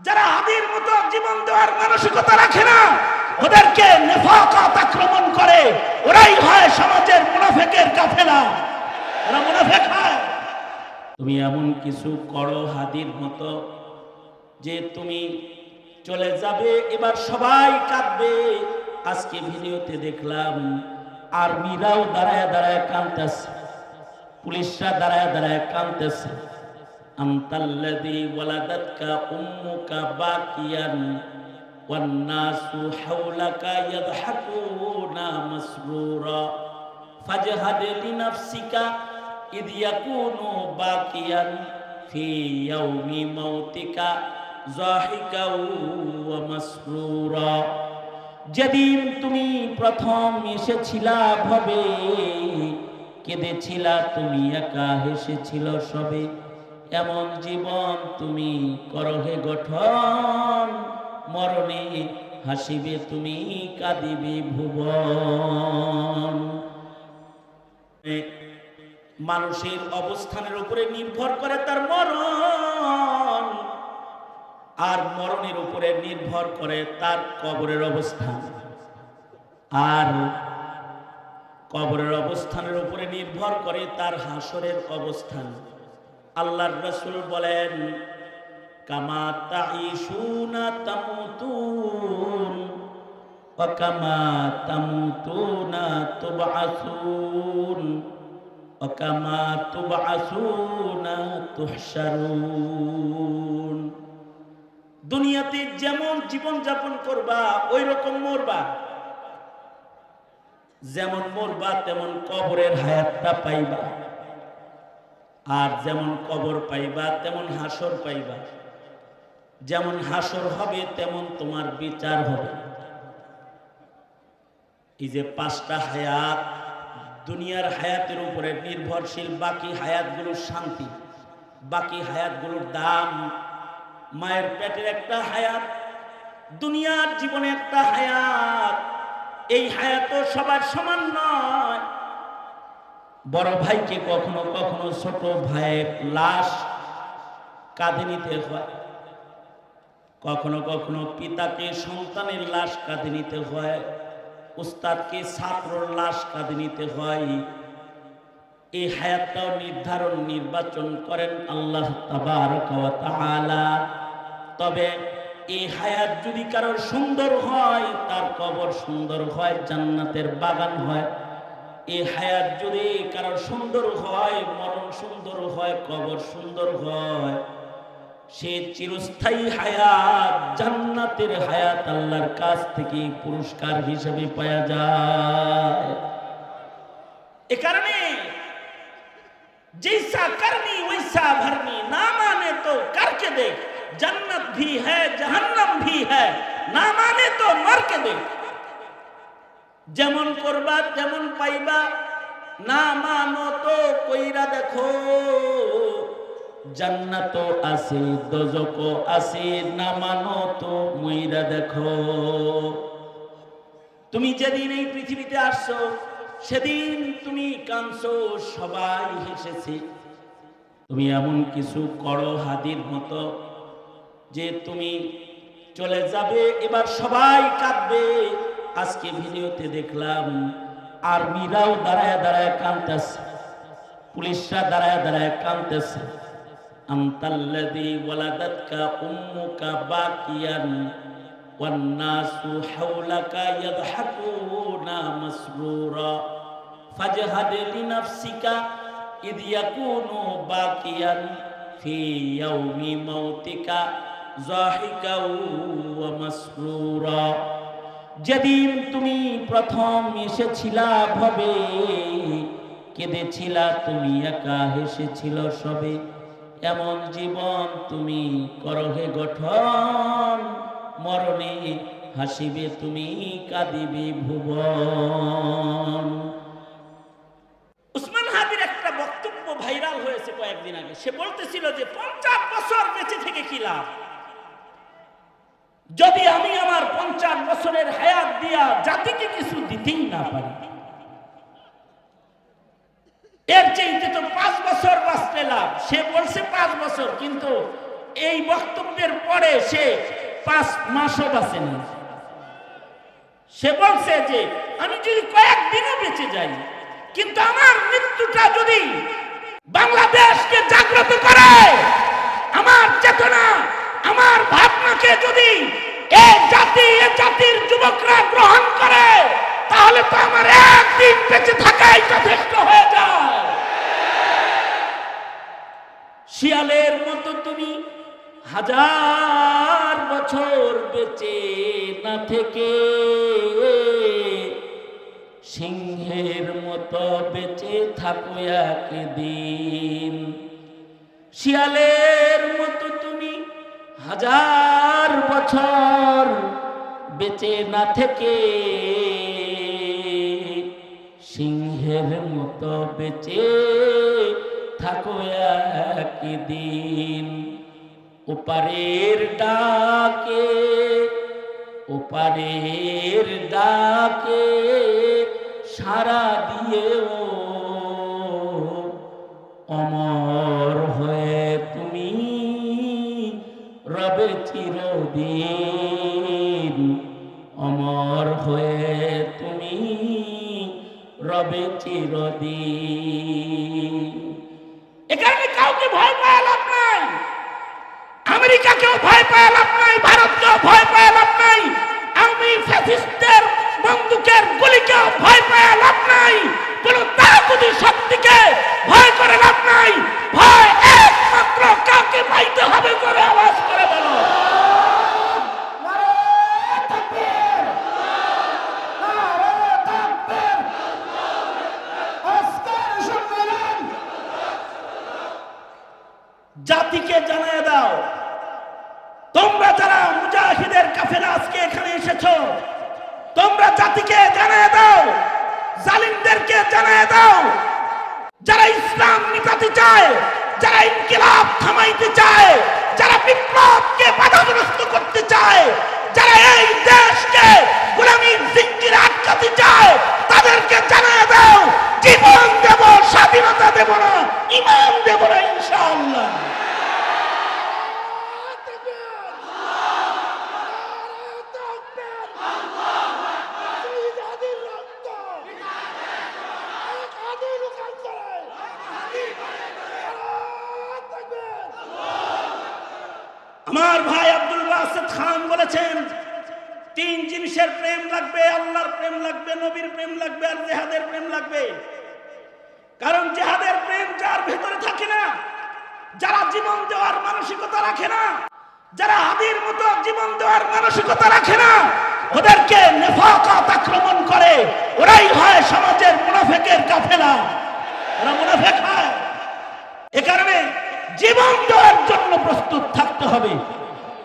যারা হাদির মতো জীবন দেওয়ার মানসিকতা রাখে না, ওদেরকে নেফাকাত আক্রমণ করে। ওরাই হয় সমাজের মুনাফেকের কাফেলা। ওরা মুনাফেক হয়। তুমি এমন কিছু করো হাদির মতো যে তুমি চলে যাবে, এবার সবাই কাঁদবে। আজকে ভিডিওতে দেখলাম, আর্মিরাও দাঁড়ায় দাঁড়ায় কাঁদতেছে, পুলিশরা দাঁড়ায় দাঁড়ায় কাঁদতেছে। আন্তাল্লাযী ওয়ালাদাতকা উম্মুকা বাকিয়ান ওয়ান্নাসু হাওলাকা ইয়াদহাকুনা মাসরুরা। ফাজহাদ লিনাফসিকা ইদ ইয়াকুনু বাকিয়ান ফি ইয়াউমি মাউতিকা জাহিকাও ওয়া মাসরুরা। যেদিন তুমি প্রথম এসেছিলা ভবে, কেঁদেছিলা তুমি একা, হেসেছিল সবে। এমন জীবন তুমি করহে গঠন। মরণে হাসিবে তুমি, কাঁদিবে ভুবন। মানুষের অবস্থানের উপরে নির্ভর করে তার মরণ। আর মরণের উপরে নির্ভর করে তার কবরের অবস্থান। আর কবরের অবস্থানের উপরে নির্ভর করে তার হাসরের অবস্থান। আল্লাহর রসুল বলেন, কামা তাইশুনা তামুতুন ওয়া কামা তামুতুনা তুবআসুন ওয়া কামা তুবআসুনা তুহশারুন। দুনিয়াতে যেমন জীবন যাপন করবা ওই রকম মরবা। যেমন মরবা, তেমন কবরের হায়াতটা পাইবা। আর যেমন কবর পাইবা, তেমন হাসর পাইবা। যেমন হাসর হবে, তেমন তোমার বিচার হবে। এই যে পাঁচটা হায়াত, দুনিয়ার হায়াতের উপরে নির্ভরশীল, বাকি হায়াতগুলোর শান্তি, বাকি হায়াতগুলোর দাম, মায়ের পেটের একটা হায়াত, দুনিয়ার জীবনে একটা হায়াত, এই হায়াত সবার সমান নয়। বড় ভাইকে কখনো কখনো ছোট ভাইয়ের লাশ কাঁধে নিতে হয়। কখনো কখনো পিতাকে সন্তানের লাশ কাঁধে নিতে হয়, উস্তাদকে ছাত্রর লাশ কাঁধে নিতে হয়। এই হায়াতটাও নির্ধারণ, নির্বাচন করেন আল্লাহ তাআলা। তবে এই হায়াত যদি কারোর সুন্দর হয়, তার কবর সুন্দর হয়, জান্নাতের বাগান হয় এই হায়াত যদি কারোর সুন্দর হয় মরণ সুন্দর হয় কবর সুন্দর হয় সে চিরস্থায়ী হায়াত জান্নাতের হায়াত আল্লাহর কাছ থেকে পুরস্কার হিসেবে পাওয়া যায় এ কারণে जैसा करनी वैसा भरनी ना माने तो करके देख जन्नत भी है जहन्नम भी है ना माने तो मर के देख যেমন করবা তেমন পাইবা, না মানো তো কইরা দেখো। জান্নাত আছে দজক আছে না মানো তো মইরা দেখো। তুমি যেদিন এই পৃথিবীতে আসছো, সেদিন তুমি কাঁদছো, সবাই হেসেছে। তুমি এমন কিছু করো হাদির মতো যে তুমি চলে যাবে, এবার সবাই কাঁদবে। আজকে ভিডিওতে দেখলাম, আর্মিরাও দাঁড়ায় দাঁড়ায় কানতেছে পুলিশরা দাঁড়ায় দাঁড়ায় কানতেছে আন্তাল্লাযী ওয়ালাদাতকা উম্মুকা বাকিয়ান, ওয়ান্নাসু হাওলাকা ইয়াদহাকুনা মাসরুরা। ফাজহাদ লিনাফসিকা ইদ ইয়াকুনু বাকিয়ান ফি ইয়াউমি মাউতিকা জাহিকা ওয়া মাসরুরা। যেদিন তুমি প্রথম এসেছিলা ভবে, কেঁদেছিলা তুমি একা হেসেছিল সবে। এমন জীবন তুমি করহে গঠন, মরণে হাসিবে তুমি, কাঁদিবে ভুবন। উসমান হাদির একটা বক্তব্য ভাইরাল হয়েছে কয়েকদিন আগে। সে বলতেছিল যে, পঞ্চাশ বছর বেঁচে থেকে কি লাভ? যদি আমি আমার পঞ্চাশ বছরের হায়াত দিয়া জাতিকে কিছু দিতেই না পারি, এর চেয়ে তো পাঁচ বছর বাঁচতে লাভ। সে বলছে পাঁচ বছর, কিন্তু এই বক্তব্যের পরে সে পাঁচ মাসও বাঁচেনি সে বলছে যে, আমি যদি কয়েকদিনও বেঁচে যাই, কিন্তু আমার মৃত্যুটা যদি বাংলাদেশকে জাগ্রত করে, আমার চেতনা, আমার ভাবনাকে যদি জাতি জাতির যুবকরা গ্রহণ করে, তাহলে তো আমার একদিন বেঁচে থাকাই যথেষ্ট হয়ে যায়। শিয়ালের মতো তুমি হাজার বছর বেঁচে না থেকে সিংহের মতো বেঁচে থাকো একদিন। শিয়ালের মতো তুমি হাজার বছর বেঁচে না থেকে, সিংহের মতো বেঁচে থাকো একদিন। ওপারের ডাকে ওপারের ডাকে সারা দিয়েও অমর চিরদিন অমর হয়ে তুমি রবে চিরদিন। এখানে কাউকে ভয় পাওয়া লাভ নাই। আমেরিকাকেও ভয় পাওয়া লাভ নাই, ভারতকেও ভয় পাওয়া লাভ নাই, আমি ফ্যাসিস্টের বন্দুকের গুলিকেও ভয় পাওয়া লাভ নাই, কোন তাগুদি শক্তিকে ভয় করে লাভ নাই। ভয় একমাত্র কাকে পাইতে হবে করে আওয়াজ করে বলো। জাতিকে জানায় দাও। তোমরা যারা মুজাহিদের কাফেলা আজকে এখানে এসেছ, তোমরা জাতিকে জানায় দাও, জালিমদেরকে জানায় দাও। যারা ইসলাম মিটাতে চায়, যারা ইনকিলাব থামাইতে চায়, যারা বিপ্লবকে বাধাগ্রস্ত করতে চায়, যারা এই দেশকে গোলামীর জিঞ্জির আটকাতে চায়, তাদেরকে জানায় দাও, জীবন দেব, স্বাধীনতা দেব না, ইমান দেব না ইনশাআল্লাহ আমার ভাই আব্দুল বাসেদ খান বলেছেন তিন জিনিসের প্রেম লাগবে আল্লাহর প্রেম লাগবে নবীর প্রেম লাগবে আর জেহাদের প্রেম লাগবে কারণ জেহাদের প্রেম যার ভেতরে থাকে না যারা জীবন দেওয়ার মানসিকতা রাখে না। যারা হাদির মতো জীবন দেওয়ার মানসিকতা রাখে না, ওদেরকে নেফাকাত আক্রমণ করে। ওরাই হয় সমাজের মুনাফেকের কাফেলা। ওরা মুনাফেক হয়। এ কারণে জীবন দেওয়ার জন্য প্রস্তুত থাকতে হবে।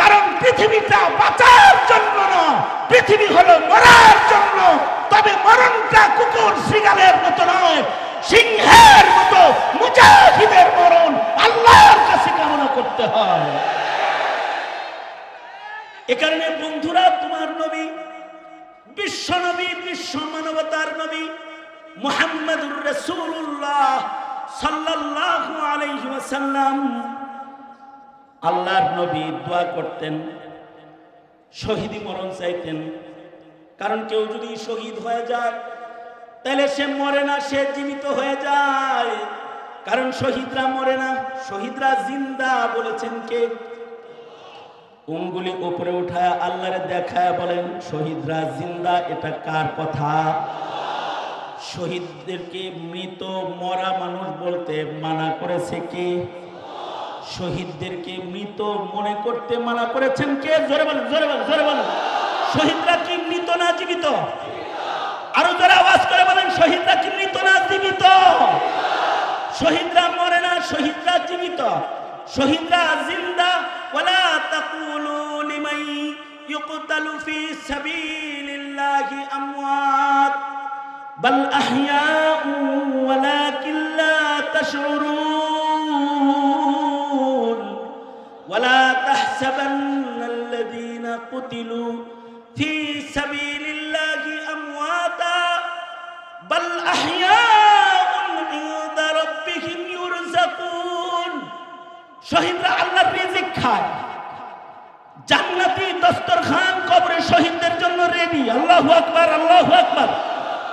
কারণ পৃথিবীটা বাঁচার জন্য না, পৃথিবী হলো মরার জন্য। তবে মরণটা কুকুর শৃগালের মতো নয়, সিংহের মতো মুজাহিদের মরণ আল্লাহর কাছে কামনা করতে হয়। এ কারণে বন্ধুরা, তোমার নবী, বিশ্ব নবী, বিশ্ব মানবতার নবী মোহাম্মদুর রসুল্লাহ সাল্লাল্লাহু আলাইহি ওয়াসাল্লাম আল্লাহর নবী দোয়া করতেন, শহীদি মরণ চাইতেন। কারণ কেউ যদি শহীদ হয়ে যায়, তাহলে সে মরে না, সে জীবিত হয়ে যায়। কারণ শহীদরা মরে না, শহীদরা জিন্দা বলেছেন কে? উঙ্গুলি উপরে উঠায় আল্লাহরে দেখায় বলেন, শহীদরা জিন্দা, এটা কার কথা? শহীদদেরকে মৃত মরা মানুষ বলতে মানা করেছে কে? শহীদদেরকে মৃত মনে করতে মানা করেছেন কে? জোরে বলেন জোরে বলেন জোরে বলেন। শহীদরা কি মৃত না জীবিত? আরও জোরে আওয়াজ করে বলেন, শহীদরা কি মৃত না জীবিত? শহীদরা মরে না, শহীদরা জীবিত। শহীদরা জিন্দা, ওয়ালা তাকুলু লিমাই ইউকতালু ফি সাবিলিল্লাহি আমওয়াত। বাল আহইয়াউ ওয়ালাকিন লা তাশউরুন। ওয়ালা তাহসাবান্না আল্লাযীনা কুতিলু ফি সাবিলিল্লাহি আমওয়াতা। বাল আহইয়াউ শহীদরা আল্লাহর রিজিক খায়। জান্নাতি দস্তরখান কবরে শহীদদের জন্য রেডি আল্লাহু আকবার আল্লাহু আকবার।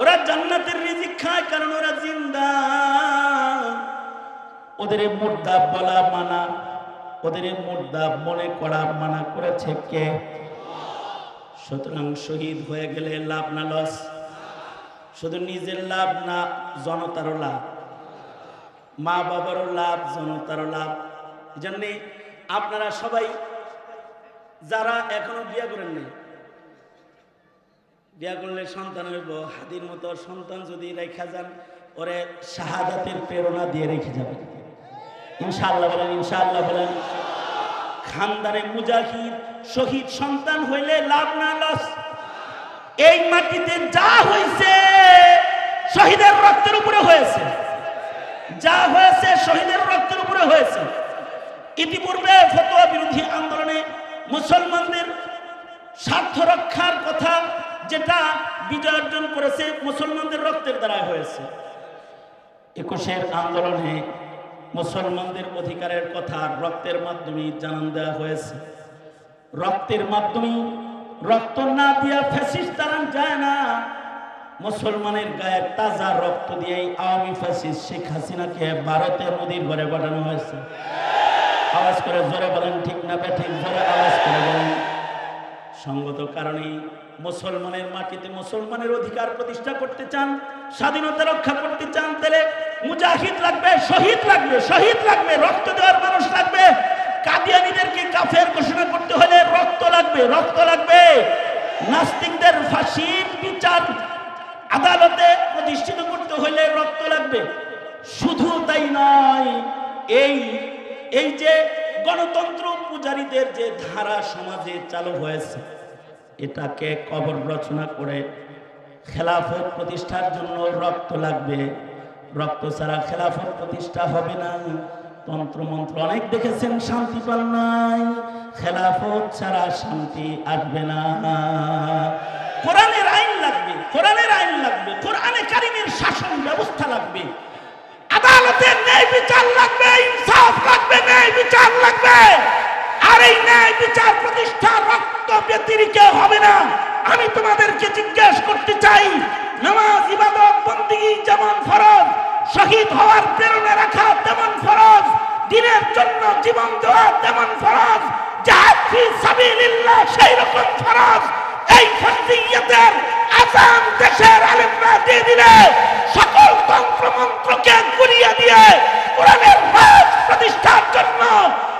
ওরা জান্নাতের রিজিক খায় কারণ ওরা জিন্দা। ওদের মুর্দা বলা মানা, ওদের মুর্দা মনে করা মানা করেছে কে? সুতরাং শহীদ হয়ে গেলে লাভ না লস। শুধু নিজের লাভ না, জনতারও লাভ। মা বাবারও লাভ, জনতারও লাভ। এই জন্যে আপনারা সবাই যারা এখনও বিয়া করেন নাই, বিয়া করলে সন্তান হইব হাদির মতো সন্তান যদি রেখা যান, ওরে শাহাদাতের প্রেরণা দিয়ে রেখে যাবেন ইনশাআল্লাহ বলেন ইনশাআল্লাহ বলেন। খানদারে মুজাহিদ, শহীদ সন্তান হইলে লাভ না, লস। এই মাটিতে যা হয়েছে শহীদের রক্তের উপরে হয়েছে। যা হয়েছে, শহীদের রক্তের উপরে হয়েছে। ইতিপূর্বে ফতোয়া বিরোধী আন্দোলনে মুসলমানদের স্বার্থ রক্ষার কথা যেটা বিজয় অর্জন করেছে মুসলমানদের রক্তের দ্বারা হয়েছে। একুশের আন্দোলনে মুসলমানদের অধিকারের কথা রক্তের মাধ্যমে জানান দেওয়া হয়েছে। রক্তের মাধ্যমে রক্ত না দিয়া ফ্যাসিস্ট তারান যায় না। মুসলমানের গায়ের তাজা রক্ত দিয়েই আওয়ামী ফ্যাসিস্ট শেখ হাসিনাকে ভারতের নদীর ঘরে পাঠানো হয়েছে। আওয়াজ করে জোরে বলেন, ঠিক না বে, ঠিক জোরে আওয়াজ করে বলেন। সঙ্গত কারণেই মুসলমানের মাটিতে মুসলমানের অধিকার প্রতিষ্ঠা করতে চান, স্বাধীনতা রক্ষা করতে চান, তাহলে মুজাহিদ লাগবে, শহীদ লাগবে শহীদ লাগবে, রক্ত দেওয়ার মানুষ লাগবে। কাদিয়ানিদেরকে কাফের ঘোষণা করতে হলে রক্ত লাগবে রক্ত লাগবে। নাস্তিকদের ফাঁসির বিচার আদালতে প্রতিষ্ঠিত করতে হলে রক্ত লাগবে। শুধু তাই নয়, এই এই যে গণতন্ত্র পূজারীদের যে ধারা সমাজে চালু হয়েছে, এটাকে কবর রচনা করে খেলাফত প্রতিষ্ঠার জন্য রক্ত লাগবে। রক্ত ছাড়া খেলাফত প্রতিষ্ঠা হবে না। তন্ত্রমন্ত্র অনেক দেখেছেন, শান্তি পান নাই। খেলাফত ছাড়া শান্তি আসবে না। কোরআনের আইন লাগবে, কোরআনের আইন লাগবে, কোরআনে কারিমের শাসন ব্যবস্থা লাগবে। আদালতের ন্যায় বিচার লাগবে লাগবে ন্যায় বিচার লাগবে। আর এই ন্যায় বিচার প্রতিষ্ঠা রক্ত ব্যতিরিকে হবে না। আমি তোমাদেরকে জিজ্ঞেস করতে চাই, নামাজ, ইবাদত, বন্দিগি যেমন ফরজ, শহীদ হওয়ার প্রেরণা রাখা তেমন ফরজ, দিনের জন্য জীবন দেওয়া তেমন ফরজ জাহাদ ফি সাবিলিল্লাহ সেই রকম ফরজ। এই ফরজিয়তের আজান দেশের আলেমরা দিয়ে দিলে সকল তন্ত্র মন্ত্রকে গুলিয়ে দিয়ে কোরআনের রাজ প্রতিষ্ঠার জন্য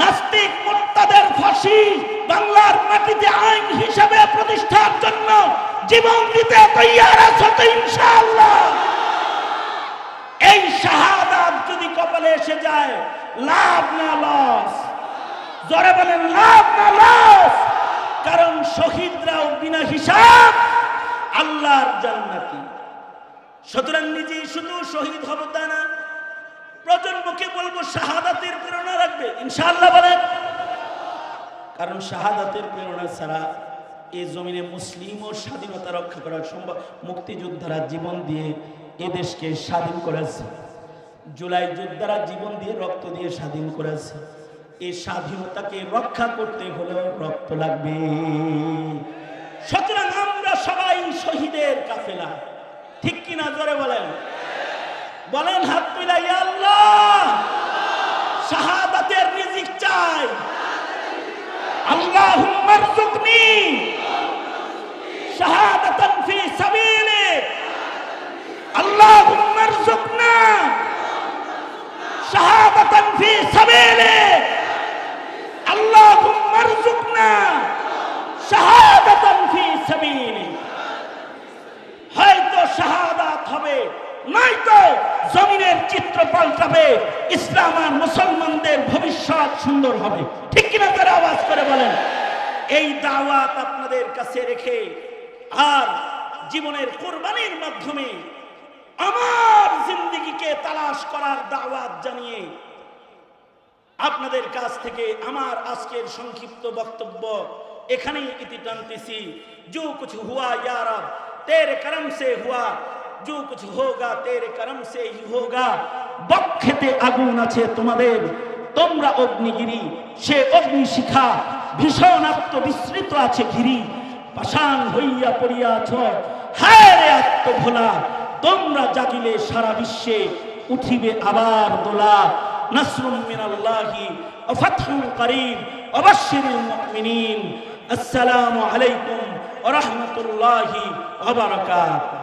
নাস্তিক মুক্তাদের ফাঁসি বাংলার মাটিতে আইন হিসাবে প্রতিষ্ঠার জন্য জীবন দিতে তৈয়ার আছো তো ইনশাআল্লাহ। এই শাহাদাত যদি কপালে এসে যায়, লাভ না লস। জোরে বলেন, লাভ না লস। কারণ শহীদরাও বিনা হিসাব আল্লাহর জান্নাতি। সুতরাং নিজেই শুধু শহীদ হব তা না প্রজন্মকে বলব শাহাদাতের প্রেরণা রাখবে। ইনশাআল্লাহ বলেন। কারণ শাহাদাতের প্রেরণা ছাড়া এই জমিনে মুসলিম ও স্বাধীনতা রক্ষা করা সম্ভব মুক্তিযোদ্ধারা জীবন দিয়ে এ দেশকে স্বাধীন করেছে। জুলাই যোদ্ধারা জীবন দিয়ে রক্ত দিয়ে স্বাধীন করেছে। এই স্বাধীনতাকে রক্ষা করতে হলেও রক্ত লাগবে। সুতরাং আমরা সবাই শহীদের কাফেলা। ঠিক কিনা জোরে বলেন? বলেন, হাত মিলাই আল্লাহ, শাহাদাতের রিজিক চাই। আল্লাহ মারজুকনি শাহাদাতান ফি সাবিলি আল্লাহ মারজুকনা শাহাদাতান ফি সাবিলি আল্লাহ মারজুকনা শাহাদাতান ফি সাবিলি নাই তো জমিনের চিত্র পাল্টাবে, ইসলাম আর মুসলমানদের ভবিষ্যৎ সুন্দর হবে। ঠিক কিনা তারা আওয়াজ করে বলেন? এই দাওয়াত আপনাদের কাছে রেখে আর জীবনের কোরবানির মাধ্যমে আমার জিন্দিগিকে তালাশ করার দাওয়াত জানিয়ে আপনাদের কাছ থেকে আমার আজকের সংক্ষিপ্ত বক্তব্য এখানেই ইতি টানতেছি। যে কিছু হুয়া ইয়ারা তের কারণ সে হুয়া जो कुछ होगा तेरे करम से ही होगा বক্ষেতে আগুন আছে তোমাদের তোমরা অগ্নিগিরি সে অগ্নিশিখা ভীষণ আত্মবিস্মৃত আছে ঘিরি পাষাণ হইয়া পড়িয়াছ হায় রে আত্মভোলা তোমরা জাগিলে সারা বিশ্বে উঠিবে আবার দোলা নাসরুম মিনাল্লাহি ওয়া ফাতহুন করিম ওয়া বাশশিরিল মুমিনিন আসসালামু আলাইকুম ওয়া রাহমাতুল্লাহি ওয়া বারাকাতুহু